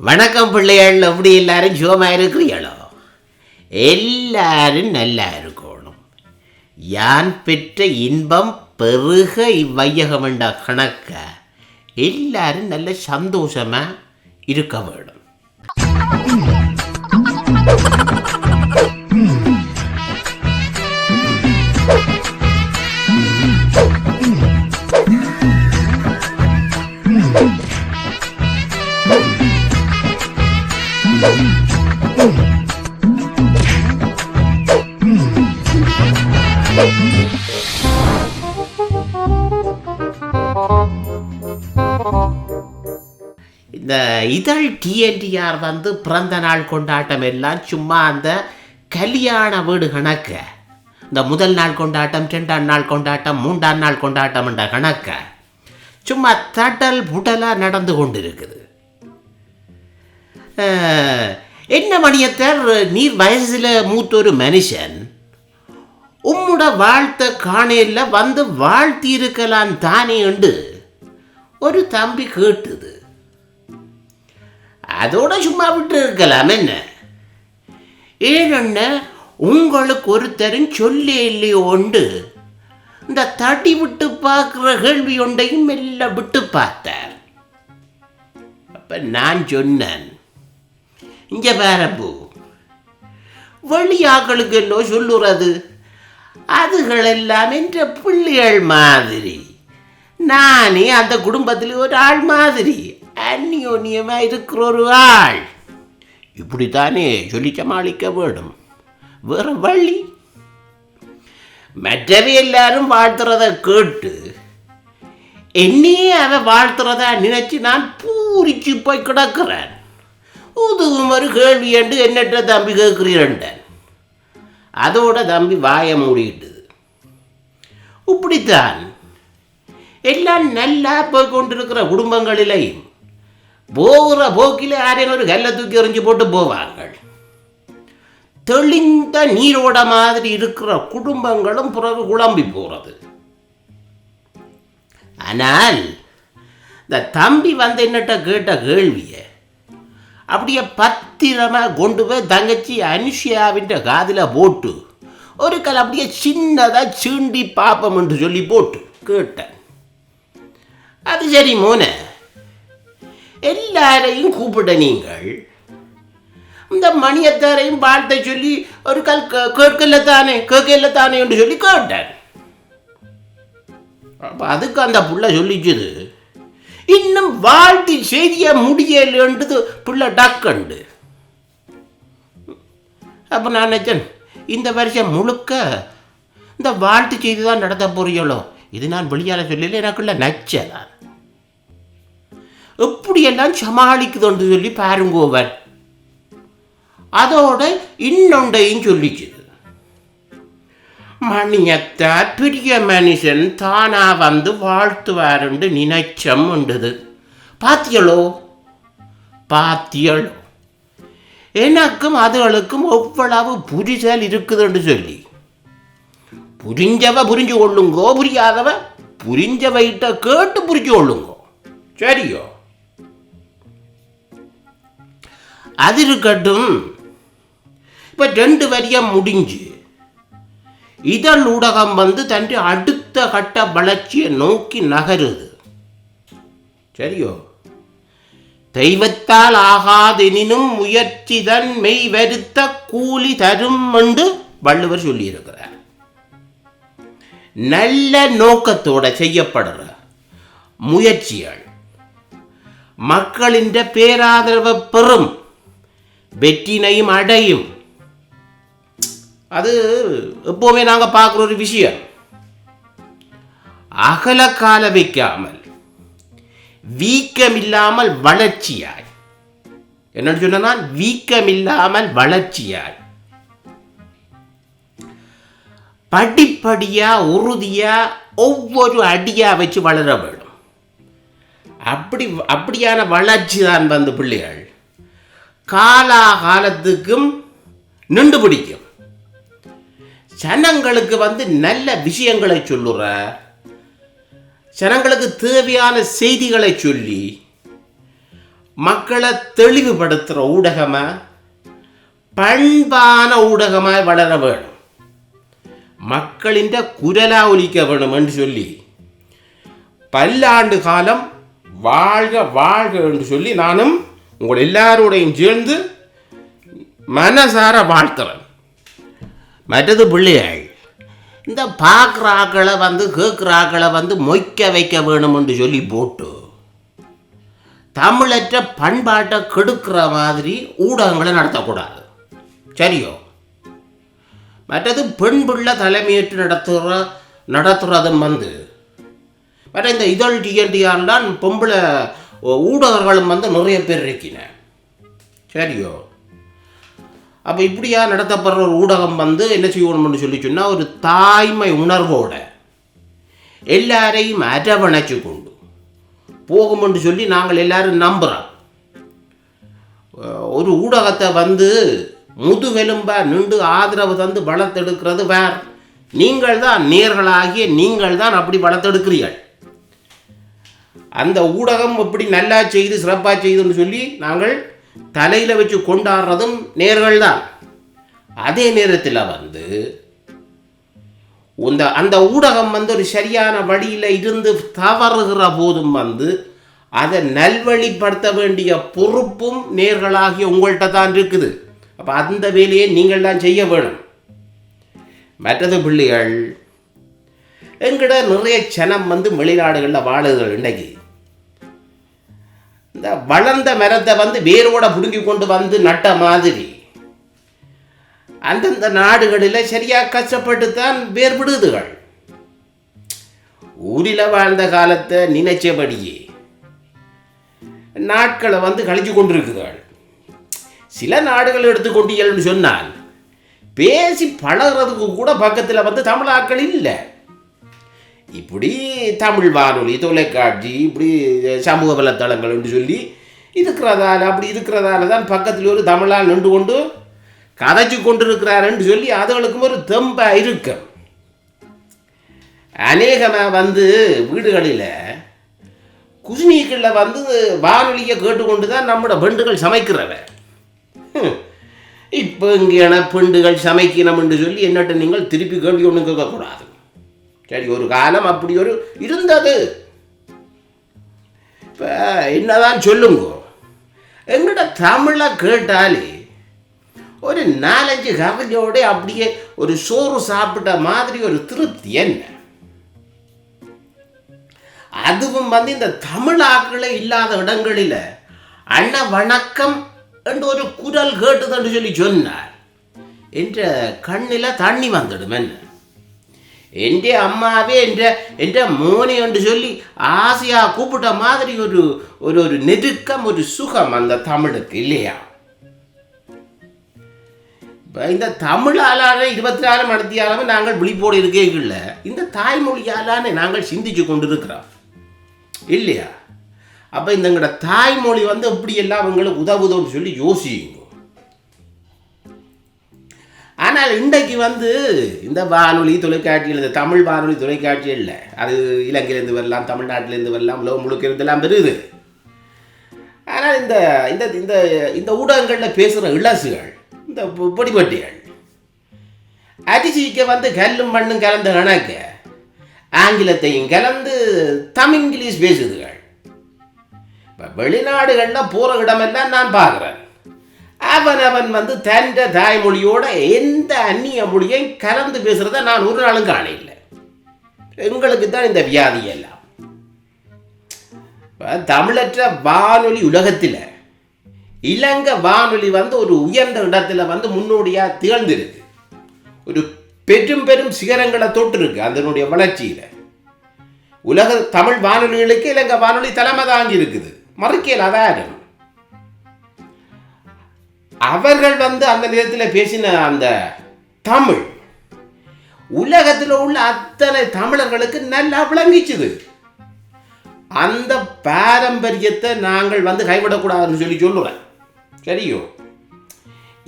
வணக்கம் பிள்ளைகள் எப்படி எல்லாரும் சுகமாக இருக்கிறீங்களோ எல்லாரும் நல்லா இருக்கணும். யான் பெற்ற இன்பம் பெருக இவ்வையகம் என்ற கணக்க எல்லாரும் நல்ல சந்தோஷமாக இருக்க வேண்டும். இதழ் டிஎன்டிஆர் வந்து பிறந்த நாள் கொண்டாட்டம் எல்லாம் சும்மா அந்த கல்யாண வீடு கணக்க. இந்த முதல் நாள் கொண்டாட்டம் ரெண்டாம் நாள் கொண்டாட்டம் மூன்றாம் நாள் கொண்டாட்டம் என்ற கணக்க. சும்மா தடல் புடலாக நடந்து கொண்டு இருக்குது என்ன மணியத்தர்? நீர் வயசில் மூத்தொரு மனுஷன். உம்முட வாழ்த்த காணையில் வந்து வாழ்த்தி இருக்கலாம் தானே உண்டு ஒரு தம்பி கேட்டுது. அதோட சும்மா விட்டு இருக்கலாம் என்ன? ஏனென்ன உங்களுக்கு ஒருத்தரும் சொல்லே இல்லையோ உண்டு இந்த தடி விட்டு பார்க்குற கேள்வி ஒன்றையும் மெல்ல விட்டு பார்த்தார். அப்போ நான் சொன்னேன் இங்கே பாரப்பு வெளியாக்களுக்கு என்ன சொல்லுறது அதுகள் எல்லாம் என்ற பிள்ளைகள் மாதிரி நானே அந்த குடும்பத்தில் ஒரு ஆள் மாதிரி. அந்யோன்யமா இருக்கிற ஒரு ஆள் இப்படித்தானே சொல்லி சமாளிக்க வேண்டும். வேற வழி? மற்றவை எல்லாரும் வாழ்த்துறத கேட்டு என்னையே அவன் வாழ்த்துறதா நினைச்சு நான் பூரிச்சு போய் கிடக்கிறேன். உதுவும் ஒரு கேள்வி என்று என்னட்ட தம்பி கேட்கிறீரன்டன் அதோட தம்பி வாயை மூடிட்டுது இப்படித்தான். எல்லாம் நல்லா போய் கொண்டிருக்கிற குடும்பங்களிலேயும் போகிற போக்கில் யாரையும் ஒரு கல்லை தூக்கி எறிஞ்சு போட்டு போவார்கள். தெளிந்த நீரோட மாதிரி இருக்கிற குடும்பங்களும் பிறகு குழம்பி போகிறது ஆனால் இந்த தம்பி வந்து என்னட்ட கேட்ட கேள்வியை அப்படியே பத்திரமா கொண்டு போய் தங்கச்சி அனுஷியாவின் காதில் போட்டு ஒரு கல் அப்படியே சின்னதாக சீண்டி பாப்பம் என்று சொல்லி போட்டு கேட்டேன். அது சரி மோனே எல்லாரையும் கூப்பிட நீங்கள். இந்த மணியத்தாரையும் வாழ்த்தை சொல்லி ஒரு கல் கேட்கல தானே கேட்கல தானே என்று சொல்லி கேட்டேன் அப்போ அதுக்கு அந்த புள்ள சொல்லிச்சுது இன்னும் வாழ்த்தி செய்திய முடியலன்றது புள்ள டக்குண்டு. அப்போ நான் நினச்சேன் இந்த வருஷம் முழுக்க இந்த வாழ்த்து செய்தி தான் நடத்த போறீங்களோ? இது நான் வெளியால சொல்லல எனக்குள்ள நச்சதான் எப்படியெல்லாம் சமாளிக்குதுன்னு சொல்லி பாருங்கோவன் அதோட இன்னொண்டையும் சொல்லிச்சுது மணியத்தார் பெரிய மனுஷன் தானா வந்து வாழ்த்துவாருண்டு நினைச்சம் உண்டுது. பாத்தியளோ பாத்தியளோ எனக்கும் அதுகளுக்கும் எவ்வளவு புரிதல் இருக்குதுன்னு சொல்லி. புரிஞ்சவ புரிஞ்சு கொள்ளுங்கோ புரியாதவ புரிஞ்சவைகிட்ட கேட்டு புரிஞ்சு கொள்ளுங்கோ. சரியோ? அது இருக்கட்டும். இப்போ ரெண்டு வரியாக முடிஞ்சு. இதழ் ஊடகம் வந்து தன் அடுத்த கட்ட வளர்ச்சியை நோக்கி நகருது. சரியோ? தெய்வத்தால் ஆகாதெனினும் முயற்சி தன் மெய் வருத்த கூலி தரும் என்று வள்ளுவர் சொல்லியிருக்கிறார். நல்ல நோக்கத்தோட செய்யப்படுற முயற்சிகள் மக்களின் பேராதரவை பெறும் வெற்றினையும் அடையும். அது எப்போவுமே நாங்கள் பார்க்குற ஒரு விஷயம். அகல கால வைக்காமல் வீக்கமில்லாமல் வளர்ச்சியாய். என்ன சொன்னா வீக்கமில்லாமல் வளர்ச்சியாய். படிப்படியா உறுதியா ஒவ்வொரு அடியா வச்சு வளர வேணும் அப்படி அப்படியான வளர்ச்சி தான் வந்து பிள்ளைகள். காலாகாலத்துக்கும் நின்று பிடிக்கும். ஜனங்களுக்கு வந்து நல்ல விஷயங்களை சொல்லுற ஜனங்களுக்கு தேவையான செய்திகளை சொல்லி மக்களை தெளிவுபடுத்துகிற ஊடகமாக பண்பான ஊடகமாய் வளர வேணும். மக்களின் குரலா ஒலிக்க வேணும் என்று சொல்லி பல்லாண்டு காலம் வாழ்க வாழ்க என்று சொல்லி நானும் உங்கள் எல்லாரோடையும் சேர்ந்து மனசார வாழ்த்துறேன் மற்றது பிள்ளைகள் இந்த பார்க்குறாக்களை வந்து கேட்குறாக்களை வந்து மொய்க்க வைக்க வேணும் என்று சொல்லி போட்டு தமிழற்ற பண்பாட்டை கெடுக்கிற மாதிரி ஊடகங்களை நடத்தக்கூடாது. சரியோ? மற்றது பெண் பிள்ளை தலைமையேற்று நடத்துகிற நடத்துகிறதும் வந்து மற்ற இந்த இதழ் டிஎன்டிஆர் தான் பொம்பளை ஊடகர்களும் வந்து நிறைய பேர் இருக்கின சரியோ? அப்போ இப்படியா நடத்தப்படுற ஒரு ஊடகம் வந்து என்ன செய்யணும்னு சொல்லி சொன்னால் ஒரு தாய்மை உணர்வோட எல்லாரையும் அரவணைச்சு கொண்டு போகும்னு சொல்லி நாங்கள் எல்லாரும் நம்புகிறோம் ஒரு ஊடகத்தை வந்து முதுகெலும்பை நின்று ஆதரவு தந்து வளர்த்தெடுக்கிறது வேற. நீங்கள் தான் நேர்களாகிய நீங்கள் தான் அப்படி வளர்த்தெடுக்கிறீர்கள். அந்த ஊடகம் எப்படி நல்லா செய்து சிறப்பாக செய்துன்னு சொல்லி நாங்கள் தலையில் வச்சு கொண்டாடுறதும் நேர்கள் தான். அதே நேரத்தில் வந்து இந்த அந்த ஊடகம் வந்து ஒரு சரியான வழியில் இருந்து தவறுகிற போதும் வந்து அதை நல்வழிப்படுத்த வேண்டிய பொறுப்பும் நேர்களாகிய உங்கள்கிட்ட தான் இருக்குது. அப்போ அந்த வேலையை நீங்கள் தான் செய்ய வேணும். மற்றது பிள்ளைகள் எங்கிட்ட நிறைய சனம் வந்து வெளிநாடுகளில் வாழுதுகள் இன்றைக்கு. இந்த வளர்ந்த மரத்தை வந்து வேரோட பிடுங்கி கொண்டு வந்து நட்ட மாதிரி. அந்தந்த நாடுகளில் சரியாக கஷ்டப்பட்டு தான் வேர் விடுதுகள் ஊரில் வாழ்ந்த காலத்தை நினைச்சபடியே நாட்களை வந்து கழிச்சு கொண்டிருக்குதுகள். சில நாடுகள் எடுத்துக்கொண்டீங்கன்னு சொன்னால் பேசி பழகிறதுக்கு கூட பக்கத்தில் வந்து தமிழாக்கள் இல்லை. இப்படி தமிழ் வானொலி தொலைக்காட்சி இப்படி சமூக வலைத்தளங்கள் என்று சொல்லி இருக்கிறதால அப்படி இருக்கிறதால தான் பக்கத்தில் ஒரு தமிழால் நின்று கொண்டு கதைச்சு கொண்டிருக்கிறாருன்னு சொல்லி அதுகளுக்கும் ஒரு தெம்பாக இருக்கும் அநேகமாக வந்து வீடுகளில் குசினிகளில் வந்து வானொலியை கேட்டுக்கொண்டு தான் நம்மளோட பெண்டுகள் சமைக்கிறவ. இப்போ இங்கே பெண்டுகள் சமைக்கணும் என்று சொல்லி என்னட்ட நீங்கள் திருப்பி கேள்வி ஒன்று கேட்கக்கூடாது. சரி ஒரு காலம் அப்படி ஒரு இருந்தது. இப்போ என்னதான் சொல்லுங்க. எங்கள்கிட்ட தமிழை கேட்டாலே ஒரு நாலஞ்சு கவிதையோட அப்படியே ஒரு சோறு சாப்பிட்ட மாதிரி ஒரு திருப்தி என்ன? அதுவும் வந்து இந்த தமிழாக்களே இல்லாத இடங்களில் அண்ண வணக்கம் என்று ஒரு குரல் கேட்டுதுன்னு சொல்லி சொன்னார். என்ற கண்ணில் தண்ணி வந்துடும் என்ன? എൻ്റെ അമ്മാവേ എൻ്റെ എൻ്റെ മോനെ என்று சொல்லி ஆசையா கூப்பிட்ட மாதிரி ஒரு ஒரு ஒரு நெருக்கம் ஒரு சுகம் அந்த தமிழுக்கு இல்லையா இப்போ இந்த தமிழாலான இருபத்தி நாலு மணித்தியாலும் நாங்கள் விழிப்போடு இருக்கேங்கல்ல இந்த தாய்மொழியாலான நாங்கள் சிந்திச்சு கொண்டு இருக்கிறோம் இல்லையா அப்போ இந்தங்கட தாய்மொழி வந்து எப்படி எல்லாம் எங்களுக்கு உதவுதோன்னு சொல்லி யோசிங்க ஆனால் இன்றைக்கு வந்து இந்த வானொலி தொலைக்காட்சியில் இந்த தமிழ் வானொலி தொலைக்காட்சியில் இல்லை அது இலங்கையிலேருந்து வரலாம் தமிழ்நாட்டிலேருந்து வரலாம் உலகம் முழுக்க இருந்தெல்லாம் வருது. ஆனால் இந்த இந்த இந்த இந்த ஊடகங்களில் பேசுகிற இளசுகள் இந்த பொடிப்பட்டிகள் அரிசிக்க வந்து கல்லும் மண்ணும் கலந்து கணக்க ஆங்கிலத்தையும் கலந்து தமிழ் இங்கிலீஷ் பேசுதுகள். இப்போ வெளிநாடுகளில் போகிற இடமெல்லாம் நான் பார்க்குறேன். அவன் அவன் வந்து தந்த தாய்மொழியோட எந்த அந்நிய மொழியையும் கலந்து பேசுகிறத நான் ஒரு நாளும் காணையில்லை எங்களுக்கு தான் இந்த வியாதி எல்லாம். தமிழற்ற வானொலி உலகத்தில் இலங்கை வானொலி வந்து ஒரு உயர்ந்த இடத்துல வந்து முன்னோடியாக திகழ்ந்திருக்கு. ஒரு பெரும் பெரும் சிகரங்களை தொட்டிருக்கு அதனுடைய வளர்ச்சியில். உலக தமிழ் வானொலிகளுக்கு இலங்கை வானொலி தலைமை தாங்கி இருக்குது. மறுக்கையில் அதான் அவர்கள் வந்து அந்த நேரத்தில் பேசின அந்த தமிழ் உலகத்தில் உள்ள அத்தனை தமிழர்களுக்கு நல்லா விளங்கிச்சுது. அந்த பாரம்பரியத்தை நாங்கள் வந்து கைவிடக்கூடாதுன்னு சொல்லி சொல்லுவேன் சரியோ?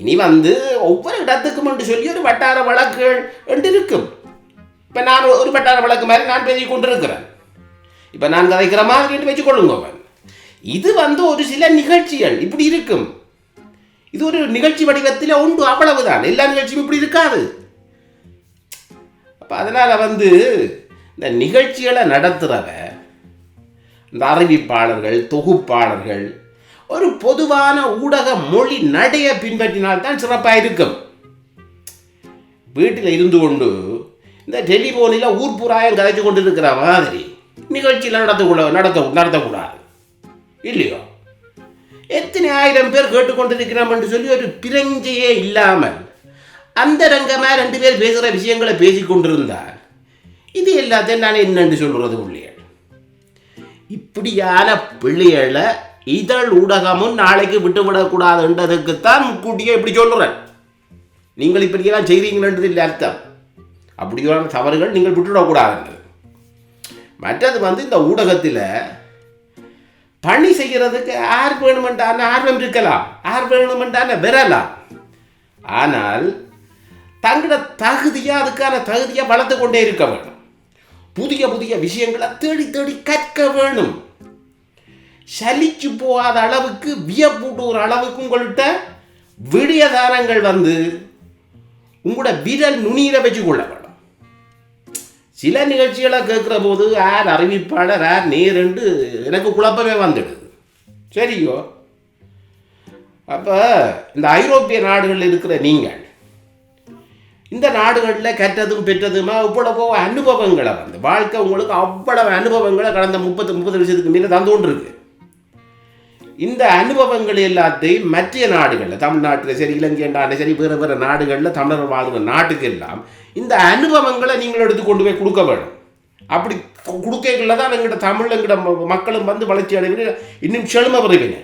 இனி வந்து ஒவ்வொரு இடத்துக்கும் என்று சொல்லி ஒரு வட்டார வழக்குகள் என்று இருக்கும். இப்போ நான் ஒரு வட்டார வழக்கு மாதிரி நான் பேசி கொண்டிருக்கிறேன். இப்போ நான் கதைக்கிற மாதிரி வச்சுக்கொள்ளுங்க இது வந்து ஒரு சில நிகழ்ச்சிகள். இப்படி இருக்கும். இது ஒரு நிகழ்ச்சி வடிவத்தில் உண்டு அவ்வளவுதான். எல்லா நிகழ்ச்சியும் இப்படி இருக்காது. அப்போ அதனால் வந்து இந்த நிகழ்ச்சிகளை நடத்துகிறவ இந்த அறிவிப்பாளர்கள் தொகுப்பாளர்கள் ஒரு பொதுவான ஊடக மொழி நடையை பின்பற்றினால்தான் சிறப்பாக இருக்கும். வீட்டில் இருந்து கொண்டு இந்த டெலிஃபோனில் ஊர் புறாயம் கதைச்சு கொண்டு இருக்கிற மாதிரி நிகழ்ச்சியில் நடத்தக்கூட நடத்த நடத்தக்கூடாது. இல்லையோ? எத்தனை ஆயிரம் பேர் கேட்டுக்கொண்டிருக்கிறோம் என்று சொல்லி ஒரு பிரஞ்சையே இல்லாமல் அந்த ரங்கமாக ரெண்டு பேர் பேசுகிற விஷயங்களை பேசிக் கொண்டிருந்தால் இது எல்லாத்தையும் நான் என்னென்று சொல்கிறது பிள்ளைகள் இப்படியான பிள்ளைகளை இதழ் ஊடகமும் நாளைக்கு விட்டுவிடக்கூடாதுன்றதுக்குத்தான் முன்கூட்டியே இப்படி சொல்கிறேன் நீங்கள் இப்படியெல்லாம் செய்கிறீங்கன்றது இல்லை அர்த்தம். அப்படியான தவறுகள் நீங்கள் விட்டுவிடக்கூடாதுன்றது மற்றது வந்து இந்த ஊடகத்தில் பணி செய்கிறதுக்கு யார் வேணுமென்றான ஆர்வம் இருக்கலாம் யார் வேணுமென்றான விரலாம் ஆனால் தங்களோட தகுதியாக அதுக்கான தகுதியை வளர்த்து கொண்டே இருக்க வேணும் புதிய புதிய விஷயங்களை தேடி தேடி கற்க வேணும். சலிச்சு போகாத அளவுக்கு வியப்பூட்டுகிற அளவுக்கு உங்கள்கிட்ட விடியதாரங்கள் வந்து உங்களோட விரல் நுனியில வச்சு கொள்ள வேணும் சில நிகழ்ச்சிகளை கேட்குற போது யார் அறிவிப்பாளர் யார் நேருண்டு எனக்கு குழப்பமே வந்துடுது. சரியோ அப்போ இந்த ஐரோப்பிய நாடுகளில் இருக்கிற நீங்கள் இந்த நாடுகளில் கற்றதும் பெற்றதுமா இவ்வளவோ அனுபவங்களை வந்து வாழ்க்கை உங்களுக்கு அவ்வளவு அனுபவங்களை கடந்த முப்பத்து முப்பது வருஷத்துக்கு மேலே தந்து கொண்டு இந்த அனுபவங்கள் எல்லாத்தையும் மற்ற நாடுகளில் தமிழ்நாட்டில் சரி இலங்கைண்டான சரி வேறு வேறு நாடுகளில் தமிழர் வாழ்கிற நாட்டுக்கு எல்லாம் இந்த அனுபவங்களை நீங்கள் எடுத்து கொண்டு போய் கொடுக்க வேணும். அப்படி கொடுக்கல தான் எங்கள்கிட்ட தமிழ் எங்கள்ட மக்களும் வந்து வளர்ச்சி அடைவீங்க இன்னும் செழுமை பெறுவீங்க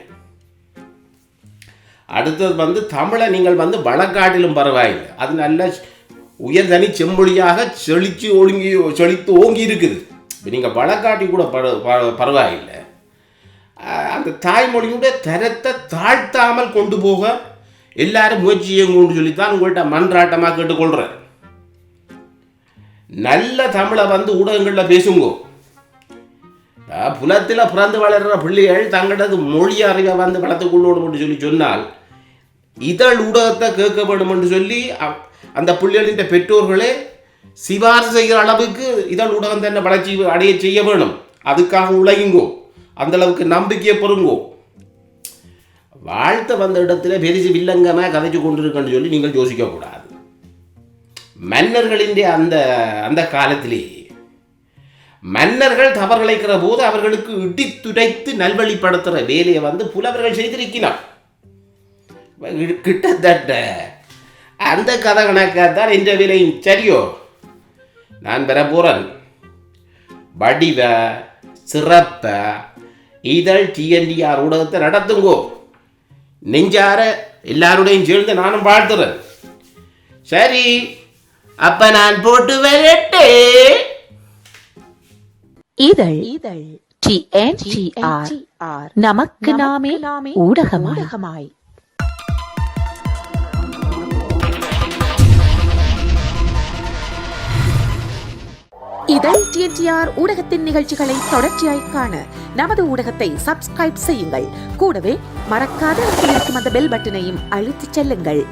அடுத்தது வந்து தமிழை நீங்கள் வந்து வழக்காட்டிலும் பரவாயில்லை. அது நல்ல உயர்தனி செம்மொழியாக செழித்து ஒழுங்கி செழித்து ஓங்கி இருக்குது. இப்போ நீங்கள் வழக்காட்டி கூட பர பரவாயில்லை. அந்த தாய்மொழியுடைய தரத்தை தாழ்த்தாமல் கொண்டு போக எல்லாரும் முயற்சி செய்யுங்கன்னு சொல்லித்தான் உங்கள்கிட்ட மன்றாட்டமாக கேட்டுக்கொள்கிறேன் நல்ல தமிழை வந்து ஊடகங்களில் பேசுங்க. புலத்தில் பிறந்து வளர்கிற பிள்ளைகள் தங்களது மொழி அறிவை வந்து வளர்த்து என்று சொல்லி சொன்னால் இதழ் ஊடகத்தை கேட்கப்படும் என்று சொல்லி அந்த பிள்ளைகளின் பெற்றோர்களே சிபாரிசு செய்கிற அளவுக்கு இதழ் ஊடகம் தன்னை வளர்ச்சி அடைய செய்ய வேணும். அதுக்காக உழையுங்கோ. அந்த அளவுக்கு நம்பிக்கையை பொருங்கும் வாழ்த்த வந்த இடத்துல பெரிசு வில்லங்கமாக கதைச்சு கொண்டிருக்கன்னு சொல்லி நீங்கள் யோசிக்கக்கூடாது. மன்னர்களின் அந்த அந்த காலத்திலே மன்னர்கள் தவறிழைக்கிற போது அவர்களுக்கு இடித்துடைத்து நல்வழிப்படுத்துகிற வேலையை வந்து புலவர்கள் செய்திருக்கிறார் கிட்டத்தட்ட அந்த கதை கணக்காகத்தான் இந்த விலையும். சரியோ? நான் பெற போகிறேன் வடிவ சிறப்ப இதழ் டிஎன்டிஆர் ஊடகத்தை நடத்துங்கோ. நெஞ்சார எல்லாரோடையும் சேர்ந்து நானும் வாழ்த்துறேன். சரி அப்ப நான் போட்டு வரட்டே இதழ் இதழ் டிஎன்டிஆர். நமக்கு நாமே ஊடகமாய். இதழ் டிஎன்டிஆர் ஊடகத்தின் நிகழ்ச்சிகளை தொடர்ச்சியாய் காண நமது ஊடகத்தை சப்ஸ்கிரைப் செய்யுங்கள். கூடவே மறக்காத இருக்கும் அந்த பெல் பட்டனையும் அழுத்திச் செல்லுங்கள்.